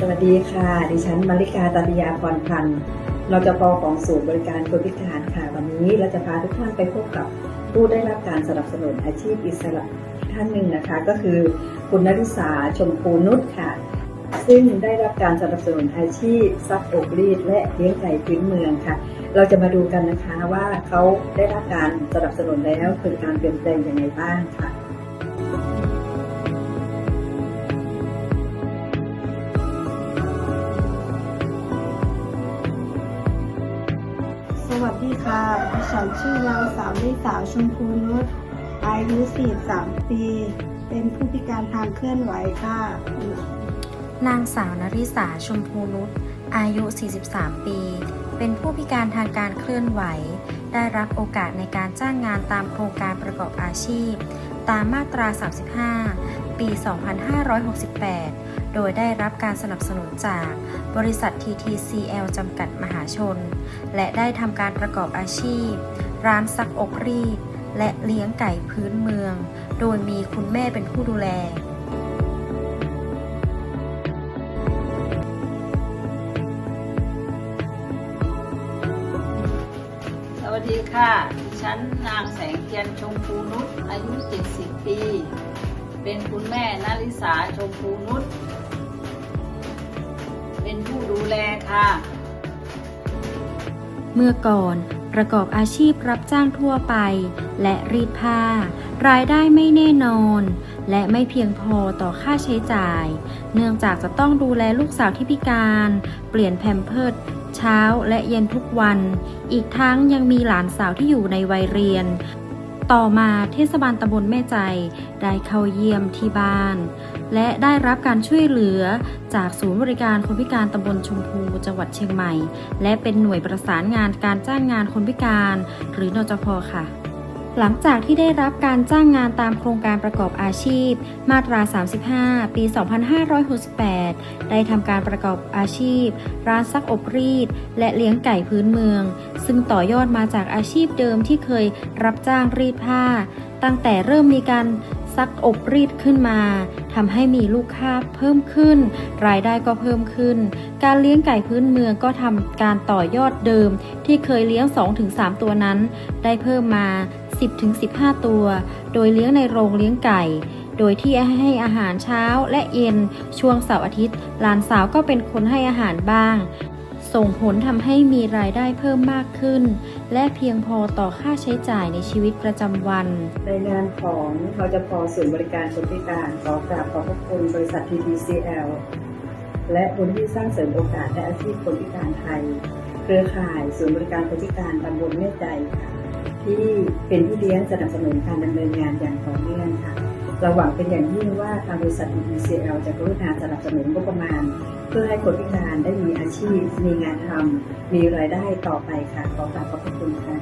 สวัสดีค่ะ ดิฉันมาริกาตาติยาพรพันธ์เราจะปอของศูนย์บริการคนพิการค่ะ วันนี้เราจะพาทุกท่านไปพบกับผู้ได้รับการสนับสนุนอาชีพอิสระท่านหนึ่งนะคะ ก็คือคุณนริษาชมพูนุชค่ะ ซึ่งได้รับการสนับสนุนอาชีพซักอบรีดและเลี้ยงไก่พื้นเมืองค่ะ เราจะมาดูกันนะคะว่าเขาได้รับการสนับสนุนแล้วเกิดการเปลี่ยนแปลงยังไงบ้างค่ะ ฉันชื่อนางสาวลิสาชมพูนุชอายุ 43 ปี เป็นผู้พิการทางเคลื่อนไหวค่ะ นางสาวนริษาชมพูนุชอายุ 43 ปี เป็นผู้พิการทางการเคลื่อนไหว ได้รับโอกาสในการจ้างงานตามโครงการประกอบอาชีพ ตามมาตรา 35 ปี 2568 โดยได้รับการสนับสนุนจากบริษัท TTCL จำกัดมหาชน และได้ทำการประกอบอาชีพ ร้านซักอบรีด และเลี้ยงไก่พื้นเมือง โดยมีคุณแม่เป็นผู้ดูแลสวัสดีค่ะ ฉันนางแสงเทียนชมพูนุชอายุ 70 ปี เป็นคุณแม่นาริสาชมพู ค่ะ เมื่อก่อนประกอบอาชีพรับจ้างทั่วไป และรีดผ้า รายได้ไม่แน่นอน และไม่เพียงพอต่อค่าใช้จ่าย เนื่องจากจะต้องดูแลลูกสาวที่พิการ เปลี่ยนแพมเพิร์ดเช้าและเย็นทุกวัน อีกทั้งยังมีหลานสาวที่อยู่ในวัยเรียน ต่อมาเทศบาลตำบลแม่ใจได้เข้าเยี่ยมที่บ้าน และได้รับการช่วยเหลือจากศูนย์บริการคนพิการตำบลชมพูจังหวัดเชียงใหม่ และเป็นหน่วยประสานงานการจ้างงานคนพิการ หรือนจพค่ะ หลังจากที่ได้รับการจ้างงานตามโครงการประกอบอาชีพ มาตรา 35 ปี 2568 ได้ทำการประกอบอาชีพ ร้านซักอบรีด และเลี้ยงไก่พื้นเมือง ซึ่งต่อยอดมาจากอาชีพเดิมที่เคยรับจ้างรีดผ้า ตั้งแต่เริ่มมีการซักอบรีดขึ้นมาทำให้มีลูกค้าเพิ่มขึ้น รายได้ก็เพิ่มขึ้น การเลี้ยงไก่พื้นเมืองก็ทำการต่อยอดเดิม ที่เคยเลี้ยง 2-3 ตัวนั้น ได้เพิ่มมา 10-15 ตัว โดยเลี้ยงในโรงเลี้ยงไก่ โดยที่ให้อาหารเช้าและเย็น ช่วงเสาร์อาทิตย์ หลานสาวก็เป็นคนให้อาหารบ้าง ส่งผลทำให้มีรายได้เพิ่มมากขึ้น และเพียงพอต่อค่าใช้จ่ายในชีวิตประจำวัน ในงานของเราจะพอศูนบริการคนพิการขอกราบขอบพระคุณบริษัท TTCL และบุญที่สร้างเสริมโอกาสและอาชีพคนพิการไทย เครือข่าย ศูนย์บริการคนพิการตำบลแม่ใจค่ะ ที่เป็นผู้เลี้ยงสนับสนุนการดำเนินงานอย่างต่อเนื่องค่ะเราหวังเป็นอย่างยิ่งว่าทางบริษัท UCL จะกรุณาสนับสนุนงบประมาณ เพื่อให้คนพิการได้มีอาชีพ มีงานทำมีรายได้ต่อไปค่ะขอกรากขอบคุณค่ะ